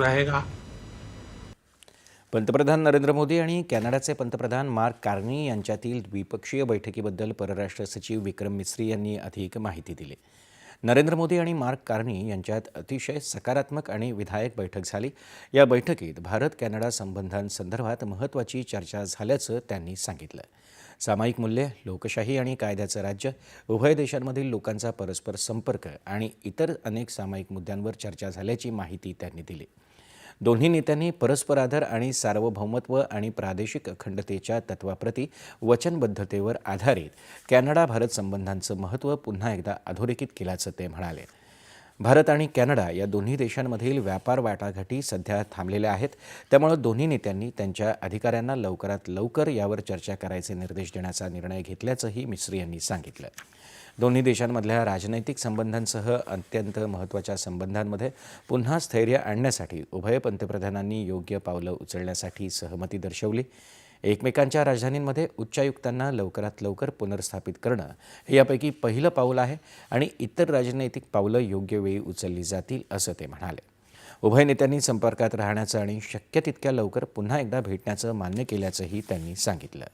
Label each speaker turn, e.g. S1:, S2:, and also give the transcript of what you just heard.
S1: रहेगा।
S2: पंतप्रधान नरेंद्र मोदी आणि कॅनडाचे पंतप्रधान मार्क कार्नी यांच्यातील द्विपक्षीय बैठकीबद्दल परराष्ट्र सचिव विक्रम मिस्री यांनी अधिक माहिती दिली. नरेंद्र मोदी आणि मार्क कार्नी यांच्यात अतिशय सकारात्मक आणि विधायक बैठक झाली. या बैठकीत भारत कॅनडा संबंधांसंदर्भात महत्त्वाची चर्चा झाल्याचं त्यांनी सांगितलं. सामायिक मूल्य लोकशाही आणि कायद्याचं राज्य उभय देशांमधील लोकांचा परस्पर संपर्क आणि इतर अनेक सामायिक मुद्द्यांवर चर्चा झाल्याची माहिती त्यांनी दिली. दोन्ही नेत्यांनी परस्पर आधार आणि सार्वभौमत्व आणि प्रादेशिक अखंडतेच्या तत्वाप्रती वचनबद्धतेवर आधारित कॅनडा भारत संबंधांचं महत्त्व पुन्हा एकदा अधोरेखित केल्याचं ते म्हणाले. भारत आणि कॅनडा या दोन्ही देशांमधील व्यापार वाटाघाटी सध्या थांबलेल्या आहेत. त्यामुळं दोन्ही नेत्यांनी त्यांच्या अधिकाऱ्यांना लवकरात लवकर यावर चर्चा करायचे निर्देश देण्याचा निर्णय घेतल्याचंही मिश्री यांनी सांगितलं. दोन्ही देशांमधल्या राजनैतिक संबंधांसह अत्यंत महत्त्वाच्या संबंधांमध्ये पुन्हा स्थैर्य आणण्यासाठी उभय पंतप्रधानांनी योग्य पावलं उचलण्यासाठी सहमती दर्शवली. एकमेकांच्या राजधानींमध्ये उच्चायुक्तांना लवकरात लवकर पुनर्स्थापित करणं हे यापैकी पहिलं पाऊल आहे आणि इतर राजनैतिक पावलं योग्य वेळी उचलली जातील असं ते म्हणाले. उभय नेत्यांनी संपर्कात राहण्याचं आणि शक्य तितक्या लवकर पुन्हा एकदा भेटण्याचं मान्य केल्याचंही त्यांनी सांगितलं.